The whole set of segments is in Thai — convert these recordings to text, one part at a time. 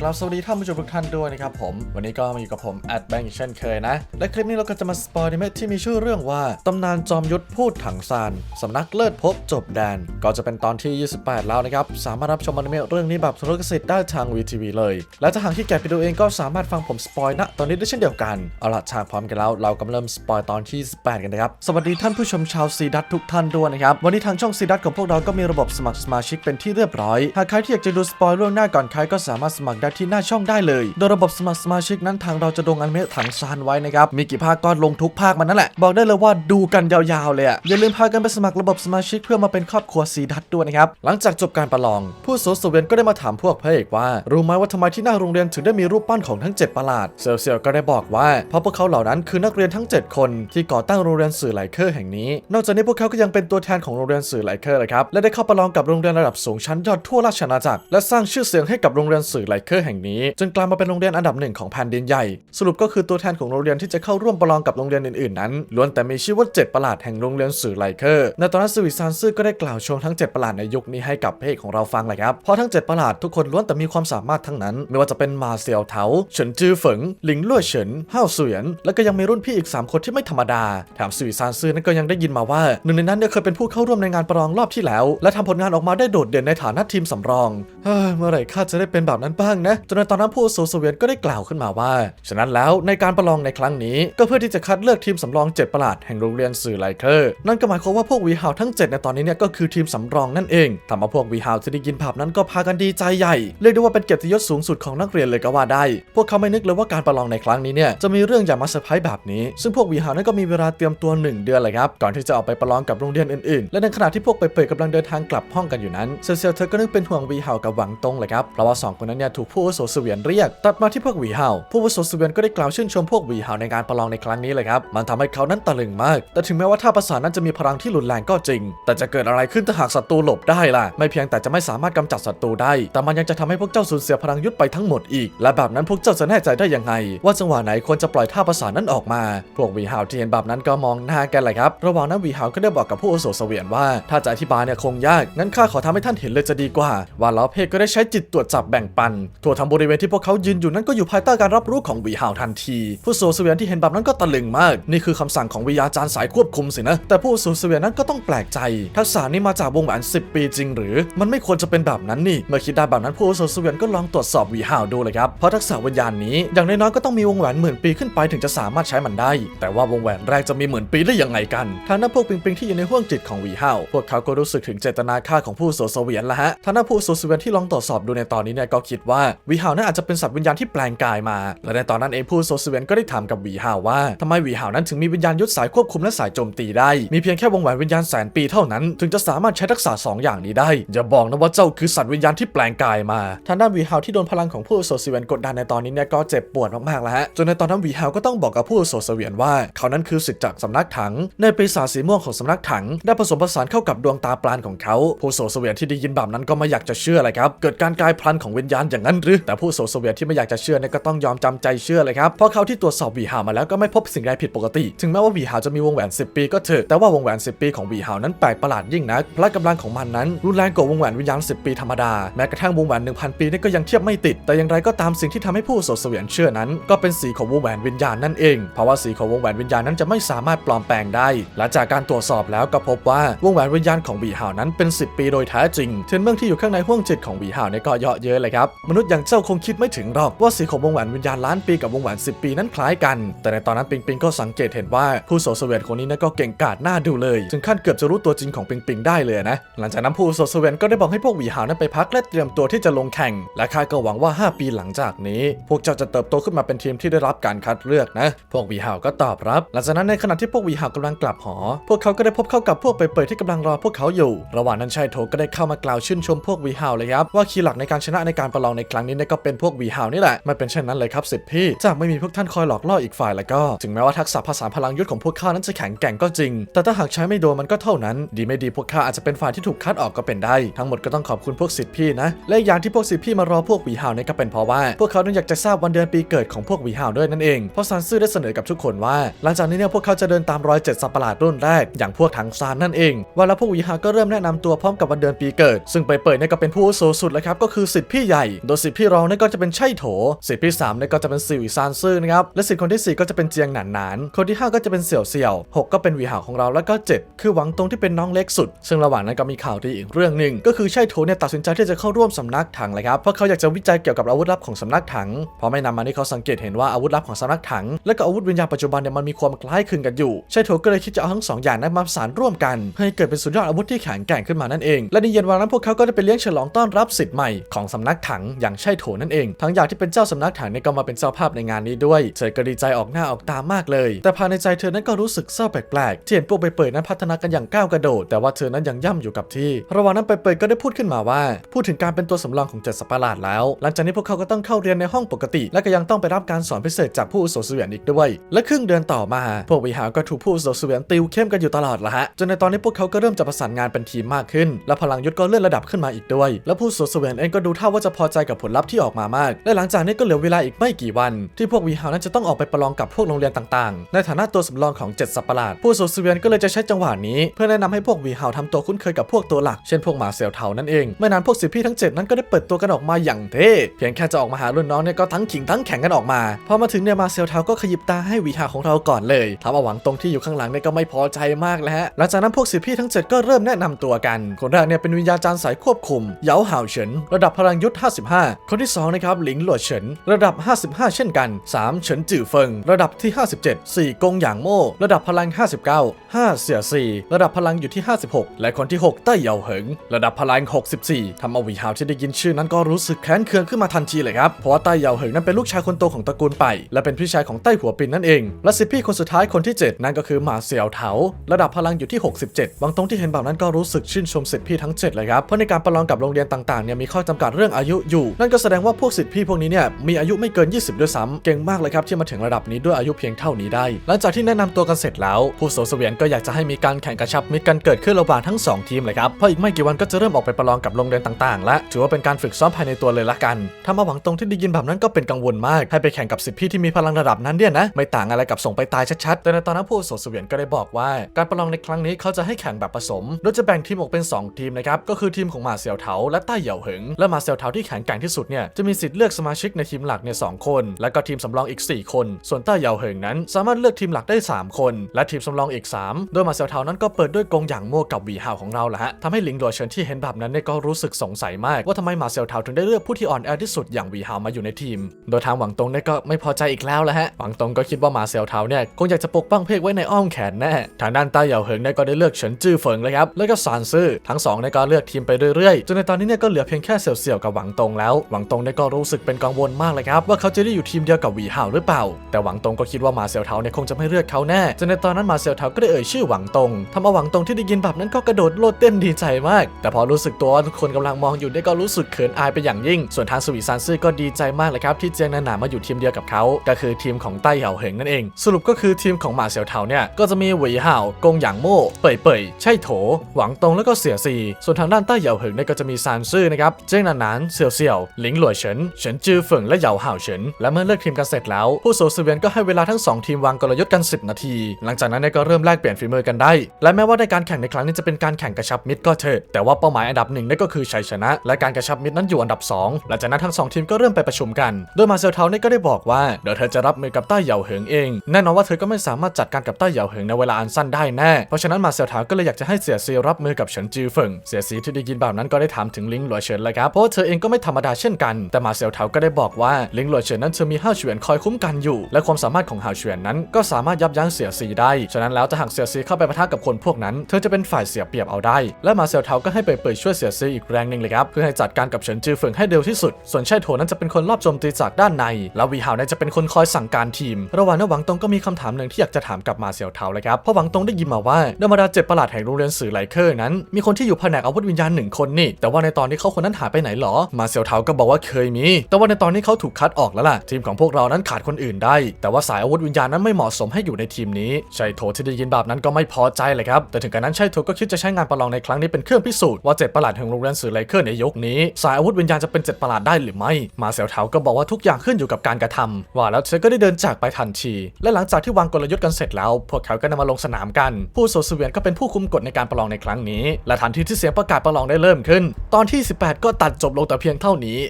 กราบสวัสดีท่านผู้ชมทุกท่านด้วยนะครับผม วันนี้ก็มาอยู่กับผมแอดแบงค์เช่นเคยนะ และคลิปนี้เราก็จะมาสปอยในเมะที่มีชื่อเรื่องว่า ตำนานจอมยุทธพูดถังซานสำนักเลิศภพจบแดน ก็จะเป็นตอนที่ 28 แล้วนะครับ สามารถรับชมอนิเมะเรื่องนี้แบบทุรกสิทธิ์ได้ทางวีทีวีเลย และถ้าหากที่แกะไปดูเองก็สามารถฟังผมสปอยณตอนนี้ได้เช่นเดียวกันเอาละชากพร้อมกันแล้วเรากำลังเริ่มสปอยตอนที่ 28 กันนะครับสวัสดีท่านผู้ชมชาวซีดัตทุกท่านด้วยนะครับวันนี้ทางช่องซีดัตของพวกเราก็มีระบบสมัครสมาชิกเป็นที่เรียบร้อยหากใครที่อยากจะดูสปอยล่วงหน้าก่อนใครก็สามารถสมัครได้ที่หน้าช่องได้เลย โดยระบบสมัครสมาชิกนั้นทางเราจะลงอนิเมะถังซานไว้นะครับ มีกี่ภาคก็ลงทุกภาคมันนั่นแหละ บอกได้เลยว่าดูกันยาวๆเลยอะอย่าลืมพากันไปสมัครระบบสมาชิกเพื่อมาเป็นครอบครัวซีดัตด้วยนะครับ หลังจากจบการประลอง ผู้โสสเวนก็ได้มาถามพวกพระเอกว่า รู้ไหมว่าทำไมที่หน้าโรงเรียนถึงได้มีรูปปั้นของทั้ง 7 ประหลาด เซลเซียก็ได้บอกว่าเพราะพวกเขาเหล่านั้นคือนักเรียนทั้ง 7 คนที่ก่อตั้งโรงเรียนสื่อไหลเคอร์แห่งนี้ นอกจากนี้พวกเขาก็ยังเป็นตัวแทนของโรงเรียนสื่อไหลเคอร์เลยครับและได้เข้าประลองกับโรงเรียนระดับสูงชั้นยอดทั่วราชอาณาจักรและสร้างชื่อเสียงให้กับโรงเรียนสื่อไหลเคอร์แห่งนี้ จนกลายมาเป็นโรงเรียนอันดับหนึ่งของแผ่นดินใหญ่ สรุปก็คือตัวแทนของโรงเรียนที่จะเข้าร่วมประลองกับโรงเรียนอื่นๆนั้นล้วนแต่มีชื่อว่าเจ็ดประหลาดแห่งโรงเรียนสื่อไลเคอร์ในตอนนั้นสวิซานซื่อก็ได้กล่าวชมทั้ง7ประหลาดในยุคนี้ให้กับเอกของเราฟังเลยครับเพราะทั้ง7ประหลาดทุกคนล้วนแต่มีความสามารถทั้งนั้น ไม่ว่าจะเป็นมาเซียวเทาเฉินจือเฝิงหลิงลุ่ยเฉินห้าวเสวียนและก็ยังมีรุ่นพี่อีก 3 คนที่ไม่ธรรมดาแถมสวิซานซื่อนั้นก็ยังได้ยินมาว่าหนึ่งในนั้นเนี่ยเคยเป็นผู้เข้าร่วมในงานประลองรอบที่แล้ว และทำผลงานออกมาได้โดดเด่นในฐานะทีมสำรองเฮ้ยเมื่อไหร่ข้าจะได้เป็นแบบนั้นบ้างนะจนในตอนนั้นผู้อาวุโสเวียนก็ได้กล่าวขึ้นมาว่า ฉะนั้นแล้วในการประลองในครั้งนี้ ก็เพื่อที่จะคัดเลือกทีมสำรอง7ประหลาดแห่งโรงเรียนสื่อไลเคอร์นั่นก็หมายความว่าพวกวีฮาวทั้ง 7 ในตอนนี้เนี่ยก็คือทีมสำรองนั่นเองทำเอาพวกวีฮาวที่ได้ยินภาพนั้นก็พากันดีใจใหญ่เรียกได้ว่าเป็นเกียรติยศสูงสุดของนักเรียนเลยก็ว่าได้ พวกเขาไม่นึกเลยว่าการประลองในครั้งนี้เนี่ยจะมีเรื่องอย่างมาเซอร์ไพรส์แบบนี้ ซึ่งพวกวีฮาวนั้นก็มีเวลาเตรียมตัว 1 เดือนเลยครับก่อนที่จะออกไปประลองกับโรงเรียนอื่นๆ และในขณะที่พวกเปยๆกำลังเดินทางกลับห้องกันอยู่นั้นเซลเซียเธอก็นึกเป็นห่วงวีฮาวกับหวังตงเลยครับเพราะว่าสองคนนั้นเนี่ยถูกผู้อาวุโสเสวียนเรียก ตัดมาที่พวกวีฮาผู้อาวุโสเสวียนก็ได้กล่าวชื่นชมพวกวีฮาในการประลองในครั้งนี้เลยครับ มันทำให้เขานั้นตะลึงมาก แต่ถึงแม้ว่าท่าประสานนั้นจะมีพลังที่รุนแรงก็จริง แต่จะเกิดอะไรขึ้นถ้าหากศัตรูหลบได้ล่ะ ไม่เพียงแต่จะไม่สามารถกำจัดศัตรูได้ แต่มันยังจะทำให้พวกเจ้าสูญเสียพลังยุทธไปทั้งหมดอีก และแบบนั้นพวกเจ้าจะแน่ใจได้ยังไง ว่าจังหวะไหนควรจะปล่อยท่าประสานนั้นออกมา พวกวีฮาที่เห็นแบบนั้นก็มองหน้ากันเลยครับ ระหว่างนั้นวีฮาก็ได้บอกกับผู้อาวุโสเสวียนว่า ถ้าจะอธิบายเนี่ยคงยาก งั้นข้าขอทำให้ท่านเห็นเลยจะดีกว่า ว่าล้อเพศก็ได้ใช้จิตตรวจจับแบ่งปันทั่วทั้งบริเวณที่พวกเขายืนอยู่นั้นก็อยู่ภายใต้การรับรู้ของวีฮาวทันที ผู้อาวุโสเสวียนที่เห็นแบบนั้นก็ตะลึงมาก นี่คือคำสั่งของวิญญาจารย์สายควบคุมสินะ แต่ผู้อาวุโสเสวียนนั้นก็ต้องแปลกใจ ทักษะนี้มาจากวงแหวน10 ปีจริงหรือ มันไม่ควรจะเป็นแบบนั้นนี่ เมื่อคิดได้แบบนั้นผู้อาวุโสเสวียนก็ลองตรวจสอบวีฮาวดูเลยครับ เพราะทักษะวิญญาณนี้อย่างน้อยๆก็ต้องมีวงแหวนหมื่นปีขึ้นไปถึงจะสามารถใช้มันได้ แต่ว่าวงแหวนแรกจะมีหมื่นปีได้ยังไงกันทางนั้นพวกปิงปิงที่อยู่ในห้วงจิตของวีฮาวพวกเขาก็รู้สึกถึงเจตนาฆ่าของผู้อาวุโสเสวียนละฮะทางนั้นผู้อาวุโสเสวียนที่ลองตรวจสอบดูในตอนนี้เนี่ยก็คิดว่าวีฮาวนั้นอาจจะเป็นสัตว์วิญญาณที่แปลงกายมา และในตอนนั้นเองผู้อาวุสเวียนก็ได้ถามกับวีฮาวว่าทำไมวีฮาวนั้นถึงมีวิญญาณยุทธสายควบคุมและสายโจมตีได้ มีเพียงแค่วงแหวนวิญญาณแสนปีเท่านั้น ถึงจะสามารถใช้ทักษะสองอย่างนี้ได้ อย่าบอกนะว่าเจ้าคือสัตว์วิญญาณที่แปลงกายมา ทางด้านวีฮาวที่โดนพลังของผู้อาวุสเวียนกดดันในตอนนี้เนี่ยก็เจ็บปวดมากๆแล้วฮะ จนในตอนนั้นวีฮาวก็ต้องบอกกับผู้อาวุสเวียนว่า เขานั้นคือสิทธิ์จากสำนักถัง ในปีศาจสีม่วงของสำนักถัง ได้ผสมผสานเข้ากับดวงตาปราณของเขา ผู้อาวุโสเวนที่ได้ยินแบบนั้นก็ไม่อยากจะเชื่อเลยครับ เกิดการกลายพันธุ์ของวิญญาณอย่างนั้นหรือแต่ผู้โสเวียนที่ไม่อยากจะเชื่อเนี่ยก็ต้องยอมจำใจเชื่อเลยครับเพราะเขาที่ตรวจสอบวีฮาวมาแล้วก็ไม่พบสิ่งใดผิดปกติ ถึงแม้ว่าวีฮาวจะมีวงแหวน 10 ปีก็เถอะแต่ว่าวงแหวน 10 ปีของวีฮาวนั้นแปลกประหลาดยิ่งนักพละกำลังของมันนั้นรุนแรงกว่าวงแหวนวิญญาณ 10 ปีธรรมดาแม้กระทั่งวงแหวน1,000 ปีนี่ก็ยังเทียบไม่ติด แต่อย่างไรก็ตามสิ่งที่ทำให้ผู้โสเวียนเชื่อนั้น ก็เป็นสีของวงแหวนวิญญาณนั่นเองเพราะว่าสีของวงแหวนวิญญาณนั้นจะไม่สามารถปลอมแปลงได้และจากการตรวจสอบแล้วก็พบว่าวงแหวนวิญญาณของวีฮานั้นเป็น 10 ปีโดยแท้จริงเทนเมืองที่อยู่ข้างในห้วงจิตของวีฮาเนี่ยก็เยาะเย้ยเลยครับมนุษย์อย่างเจ้าคงคิดไม่ถึงหรอกว่าสีของวงแหวนวิญญาณล้านปีกับวงแหวน10 ปีนั้นคล้ายกัน แต่ในตอนนั้นปิงปิงก็สังเกตเห็นว่าผู้โสเสวียนคนนี้นะก็เก่งกาจหน่าดูเลยถึงขั้นเกือบจะรู้ตัวจริงของปิงปิงได้เลยนะหลังจากนั้นผู้โสเสวียนก็ได้บอกให้พวกวีฮาวนั้นไปพักและเตรียมตัวที่จะลงแข่ง และข้าก็หวังว่า 5 ปีหลังจากนี้ พวกเจ้าจะเติบโตขึ้นมาเป็นทีมที่ได้รับการคัดเลือกนะ พวกวีฮาวก็ตอบรับ หลังจากนั้นในขณะที่พวกวีฮาวกำลังกลับหอ พวกเขาก็ได้พบเข้ากับพวกเปยๆที่กำลังรอพวกเขาอยู่ ระหว่างนั้นชายโถก็ได้เข้ามากล่าวชื่นชมพวกวีฮาวเลยครับว่าคีย์หลักในการชนะในการประลองในครั้งนี้เนี่ยก็เป็นพวกวีฮาวนี่แหละไม่เป็นเช่นนั้นเลยครับสิทธิพี่จากไม่มีพวกท่านคอยหลอกล่ออีกฝ่ายแล้วก็ ถึงแม้ว่าทักษะภาษาพลังยุทธของพวกข้านั้นจะแข็งแกร่งก็จริง แต่ถ้าหากใช้ไม่โดนมันก็เท่านั้น ดีไม่ดีพวกข้าอาจจะเป็นฝ่ายที่ถูกคัดออกก็เป็นได้ ทั้งหมดก็ต้องขอบคุณพวกสิทธิพี่นะ และอย่างที่พวกสิทธิพี่มารอพวกวีฮาวเนี่ยก็เป็นเพราะว่า พวกเขานั้นอยากจะทราบวันเดือนปีเกิดของพวกวีฮาวด้วยนั่นเองเพราะซานซื่อได้เสนอกับทุกคนว่า หลังจากนี้เนี่ยพวกเขาจะเดินตามรอยเจ็ดสัตว์ปะหลาดรุ่นแรกอย่างพวกถังซานนั่นเองว่าแล้วพวกวีฮาวก็เริ่มแนะนำตัวพร้อมกับวันเดือนปีเกิด ซึ่งเปิดเนี่ยก็เป็นผู้โสสุดแล้วครับก็คือสิทธิพี่ใหญ่โดยสิทธิ์พี่รองนั่ก็จะเป็นไช่โถ สิทธิ์พี่สามนั่ก็จะเป็นซิวอีซานซื่อนะครับและสิทธิ์คนที่สี่ก็จะเป็นเจียงหนานหนานคนที่ห้าก็จะเป็นเสี่ยวเสี่ยวหกก็เป็นวีหาวของเราแล้วก็เจ็ดคือหวังตรงที่เป็นน้องเล็กสุด ซึ่งระหว่างนั้นก็มีข่าวดีอีกเรื่องหนึ่งก็คือไช่โถเนี่ยตัดสินใจที่จะเข้าร่วมสำนักถังเลยครับเพราะเขาอยากจะวิจัยเกี่ยวกับอาวุธลับของสำนักถังเพราะไม่นานมานี้เขาสังเกตเห็นว่าอาวุธลับของสำนักถัง และก็อาวุธวิญญาณปัจจุบันเนี่ยมันมีความคล้ายคลึงกันอยู่ไช่โถก็เลยคิดจะเอาทั้งสองอย่างนั้นมาผสานร่วมกันเพื่อให้เกิดเป็นสุดยอดอาวุธที่แข็งแกร่งขึ้นมานั่นเองและในเย็นวันนั้นพวกเขาก็ได้ไปเลี้ยงฉลองต้อนรับสิทธิ์ใหม่ของสำนักถังอย่างไช่โถนั่นเอง ทั้งอยางที่เป็นเจ้าสำนักถังเนี่ยก็มาเป็นเจ้าภาพในงานนี้ด้วย เธอก็ดีใจออกหน้าออกตามากเลย แต่ภายในใจเธอนั้นก็รู้สึกเศร้าแปลกๆที่เห็นพวกใบเปิดนั้นพัฒนากันอย่างก้าวกระโดด แต่ว่าเธอนั้นยังย่ำอยู่กับที่ ระหว่างนั้นใบเปิดก็ได้พูดขึ้นมาว่า พูดถึงการเป็นตัวสำรองของเจ็ดสัตว์ปหลาดแล้ว หลังจากนี้พวกเขาก็ต้องเข้าเรียนในห้องปกติ และก็ยังต้องไปรับการสอนพิเศษจากผู้อาวุโสเสวียนอีกด้วย และครึ่งเดือนต่อมา พวกวิหารก็ถูกผู้อุโสเสวียนติวเข้มกันอยู่ตลอดละฮะจนในตอนนี้พวกเขาก็เริ่มจะประสานงานเป็นทีมมากขึ้น และพลังยุทธก็เลื่อนระดับขึ้นมาอีกด้วย และผู้อาวุโสเสวียนเองก็ดูท่าว่าจะพอใจกับผลลัพธ์ที่ออกมามาก และหลังจากนี้ก็เหลือเวลาอีกไม่กี่วัน ที่พวกวิหารนั้นจะต้องออกไปประลองกับพวกโรงเรียนต่างๆ ในฐานะตัวสำรองของเจ็ดสัตว์ประหลาดผู้อาวุโสเวียนก็เลยจะใช้จังหวะนี้ เพื่อแนะนำให้พวกวีฮาวทำตัวคุ้นเคยกับพวกตัวหลักเช่นพวกหมาเสี่ยวเทานั่นเองไม่นานพวกสิทธิพี่ทั้ง 7 นั้นก็ได้เปิดตัวกันออกมาอย่างเท่เพียงแค่จะออกมาหารุ่นน้องเนี่ยก็ทั้งขิงทั้งแข่งกันออกมาพอมาถึงเนี่ยมาเสี่ยวเทาก็ขยิบตาให้วีฮาวของเราก่อนเลยทำเอาหวังตรงที่อยู่ข้างหลังเนี่ยก็ไม่พอใจมากแล้วฮะหลังจากนั้นพวกสิพี่ทั้ง 7 ก็เริ่มแนะนำตัวกัน คนแรกเนี่ยเป็นวิญญาจารย์สายควบคุมเหยาห่าวเฉิน ระดับพลังยุทธ55คนที่สองนะครับหลิงหลวเฉินระดับ 55 เช่นกัน 3 เฉินจื่อเฟิง ระดับที่ 57 4 กงหยางโม่ ระดับพลัง 59 5 เสี่ยซีระดับพลังอยู่ที่ 56 และคนที่ 6 เต้ยเยาเหิง ระดับพลัง 64ทำเอาหวีหาวที่ได้ยินชื่อนั้นก็รู้สึกแค้นเคืองขึ้นมาทันทีเลยครับ เพราะว่าเต้ยเยาเหิงนั้นเป็นลูกชายคนโตของตระกูลไป และเป็นพี่ชายของเต้ยหัวปินนั่นเอง และสิพี่คนสุดท้ายคนที่ 7 นั่นก็คือหมาเสี่ยวเถา ระดับพลังอยู่ที่ 67 บางตรงที่เห็นแบบนั้นก็รู้สึกชื่นชมสิทธิพี่ทั้ง 7 เลยครับ เพราะในการประลองกับโรงเรียนต่างๆเนี่ยมีข้อจำกัดเรื่องอายุอยู่นนั่นก็แสดงว่าพวกสิทธิพี่พวกนี้เนี่ยมีอายุไม่เกิน 20 ด้วยซ้ำเก่งมากเลยครับที่มาถึงระดับนี้ด้วยอายุเพียงเท่านี้ได้ หลังจากที่แนะนำตัวกันเสร็จแล้ว ผู้โสเสวียนก็อยากจะให้มีการแข่งกระชับมิตรกันเกิดขึ้นระหว่างทั้งสองทีมเลยครับเพราะอีกไม่กี่วันก็จะเริ่มออกไปประลองกับโรงเรียนต่างๆ และถือว่าเป็นการฝึกซ้อมภายในตัวเลยละกันถ้ามาหวังตรงที่ได้ยินแบบนั้นก็เป็นกังวลมากให้ไปแข่งกับสิทธิพี่ที่มีพลังระดับนั้นเนี่ยนะไม่ต่างอะไรกับส่งไปตายชัดๆแต่ในตอนนั้นผู้โสเสวียนก็ได้บอกว่า การประลองในครั้งนี้เขาจะให้แข่งแบบผสม โดยจะแบ่งทีมออกเป็น 2 ทีมนะครับก็คือทีมของมาเสี่ยวเถาและต้เหยี่ยวเหิงและมาเสี่ยวเถาที่แข็งแกร่งที่สุดเนี่ยจะมีสิทธิ์เลือกสมาชิกในทีมหลักเนี่ยสองคน และก็ทีมสำรองอีก 4 คน ส่วนต้าเยี่ยวเหิงนั้น สามารถเลือกทีมหลักได้ 3 คน และทีมสำรองอีก 3 โดยมาเสี่ยวเถานั้นก็เปิดด้วยกงหยางโม่กับวีหาวของเราแหละฮะทำให้หลิงดัวเฉินที่เห็นแบบนั้นเนี่ยก็รู้สึกสงสัยมาก ว่าทำไมมาเสี่ยวเถาถึงได้เลือกผู้ที่อ่อนแอที่สุดอย่างวีหาวมาอยู่ในทีม โดยทางหวังตงเนี่ยก็ไม่พอใจอีกแล้วแหละฮะหวังตงก็คิดว่ามาเสี่ยวเถาเนี่ยคงอยากจะปกป้องเพกไว้ในอ้อมแขนแน่ทางด้านต้าเยี่ยวเหิงเนี่ยก็ได้เลือกเฉินจื้อเฟิงเลยครับแล้วก็ซานซื่อทั้งสองเนี่ยก็เลือกทีมไปเรื่อยๆจนในตอนนี้เนี่ยก็เหลือเพียงแค่เสี่ยวๆกับหวังตงแล้วหวังตงเนี่ยก็รู้สึกเป็นกังวลมากเลยครับว่าเขาจะได้อยู่ทีมเดียวกับหวีห่าวหรือเปล่า แต่หวังตงก็คิดว่าหมาเสี่ยวเถาเนี่ยคงจะไม่เลือกเขาแน่จนในตอนนั้นหมาเสี่ยวเถาก็ได้เอ่ยชื่อหวังตงทำเอาหวังตงที่ได้ยินแบบนั้นก็กระโดดโลดเต้นดีใจมาก แต่พอรู้สึกตัวว่าทุกคนกำลังมองอยู่เนี่ยก็รู้สึกเขินอายไปอย่างยิ่ง ส่วนทางสวีซานซื่อก็ดีใจมากเลยครับที่เจียงนาหนามาอยู่ทีมเดียวกับเขาก็คือทีมของไต้เหยาเหิงนั่นเอง สรุปก็คือทีมของหมาเสี่ยวเถาเนี่ยก็จะมีหวีห่าวกงหยางโม่เป่ยเป่ยใช่โถ หวังตงแล้วก็เสี่ยซีส่วนทางด้านใต้เหยาเหิงเนี่ยก็จะมีซานซื่อนะครับเจ้งนาหนานเสี่ยวเสี่ยวหลิงหลวยเฉินเฉินจือเฟิงและเหยาห่าวเฉินและเมื่อเลิกทีมกันเสร็จแล้ว ผู้โสเวียนก็ให้เวลาทั้งสองทีมวางกลยุทธ์กัน 10 นาที หลังจากนั้นก็เริ่มแลกเปลี่ยนฝีมือกันได้ และแม้ว่าในการแข่งในครั้งนี้จะเป็นการแข่งกระชับมิตรก็เถอะแต่ว่าเป้าหมายอันดับหนึ่งนั่นก็คือชัยชนะ และการกระชับมิตรนั้นอยู่อันดับสองหลังจากนั้นทั้งสองทีมก็เริ่มไปประชุมกัน โดยมาเซลเทาเนี่ยก็ได้บอกว่าเดี๋ยวเธอจะรับมือกับใต้เหยาเหิงเองแน่นอนว่าเธอก็ไม่สามารถจัดการกับใต้เหยาเหิงในเวลาอันสั้นได้แน่เพราะฉะนั้นมาเซลเทาก็เลยอยากจะให้เสียซีรับมือกับเฉินจือเฟิงเสียซีที่ได้ยินแบบนั้นก็ได้ถามถึงลิงหลวยเฉินเลยครับเพราะเธอเองก็ไม่ธรรมดาเช่นกัน แต่มาเซลเทาก็ได้บอกว่าลิงหลวยเฉินนั้นเธอมีห้าเฉวียนคอยคุ้มกันอยู่ และความสามารถของห้าเฉวียนนั้นก็สามารถยับยั้งเสียซีได้ ฉะนั้นแล้วถ้าหากเสียซีเข้าไปปะทะกับคนพวกนั้น เธอจะเป็นฝ่ายเสียเปรียบเอาได้ และมาเซลเทาก็ให้เปิดช่วยเสียซีอีกแรงหนึ่งเลยครับ เพื่อให้จัดการกับเฉินจือเฟิงให้เร็วที่สุด ส่วนไช่โถนั้นจะเป็นคนรอบโจมตีจากด้านใน แล้ววีฮาวนี่ยจะเป็นคนคอยสั่งการทีม ระหว่างนั้นหวังตงก็มีคำถามหนึ่งที่อยากจะถามกับมาเซียวเทาเลยครับ เพราะหวังตงได้ยินมาว่าธรรมดาเจ็ดประหลาดแห่งโรงเรียนสื่อไลเคอร์นั้น มีคนที่อยู่แผนกอาวุธวิญญาณหนึ่งคนนี่ แต่ว่าในตอนนี้เขาคนนั้นหายไปไหนหรอ มาเซียวเทาก็บอกว่าเคยมี แต่ว่าในตอนนี้เขาถูกคัดออกแล้วล่ะ ทีมของพวกเรานั้นขาดคนอื่นได้ แต่ว่าสายอาวุธวิญญาณนั้นไม่เหมาะสมให้อยู่ในทีมนี้ชัยโถที่ได้ยินแบบนั้นก็ไม่พอใจเลยครับ แต่ถึงกระนั้นชัยโถก็คิดจะใช้งานประลองในครั้งนี้เป็นเครื่องพิสูจน์ว่าเจ็ดประหลาดแห่งโรงเรียนสื่อไลเคอร์ในยุคนี้ สายอาวุธวิญญาณจะเป็นเจ็ดประหลาดได้หรือไม่ มาเซียวเทาก็บอกว่าทุกอย่างขึ้นอยู่กับการกระทำว่าแล้วเธอก็ได้เดินจากไปทันที และหลังจากที่วางกลยุทธ์กันเสร็จแล้ว พวกเขาก็นำมาลงสนามกัน ผู้โซเสเวียนก็เป็นผู้คุมกฎในการประลองในครั้งนี้ และทันทีที่เสียงประกาศประลองได้เริ่มขึ้น ตอนที่ 18 ก็ตัดจบลงแต่เพียงเท่านี้นี้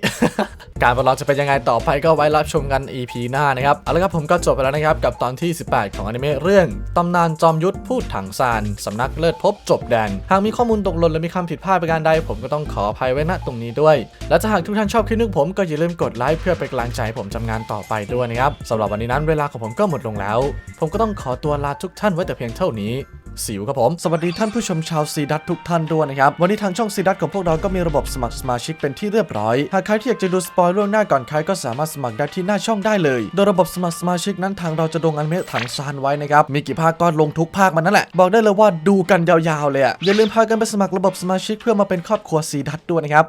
การประลองจะเป็นยังไงต่อไปก็ไว้รับชมกัน EP หน้านะครับเอาละครับผมก็จบไปแล้วนะครับกับตอนที่ 18 ของอนิเมะเรื่องตำนานจอมยุทธพูดถังซานสำนักเลิศภพจบแดนหากมีข้อมูลตกหล่นหรือมีคำผิดพลาดประการใดผมก็ต้องขออภัยไว้ณตรงนี้ด้วย และถ้าหากทุกท่านชอบคลิปนึกผมก็อย่าลืมกดไลค์เพื่อเป็นกำลังใจให้ผมทำงานต่อไปด้วยนะครับสำหรับวันนี้นั้นเวลาของผมก็หมดลงแล้ว ผมก็ต้องขอตัวลาทุกท่านไว้แต่เพียงเท่านี้ สิวครับผม สวัสดีท่านผู้ชมชาวซีดัตทุกท่านด้วยนะครับ วันนี้ทางช่องซีดัตของพวกเราก็มีระบบสมัครสมาชิกเป็นที่เรียบร้อย หากใครที่อยากจะดูสปอยล่วงหน้าก่อนใครก็สามารถสมัครได้ที่หน้าช่องได้เลย โดยระบบสมัครสมาชิกนั้นทางเราจะดงอนิเมะถังซานไว้นะครับ มีกี่ภาคก็ลงทุกภาคมันนั่นแหละ บอกได้เลยว่าดูกันยาวๆเลยอะอย่าลืมพากันไปสมัครระบบสมาชิกเพื่อมาเป็นครอบครัวซีดัตด้วยนะครับ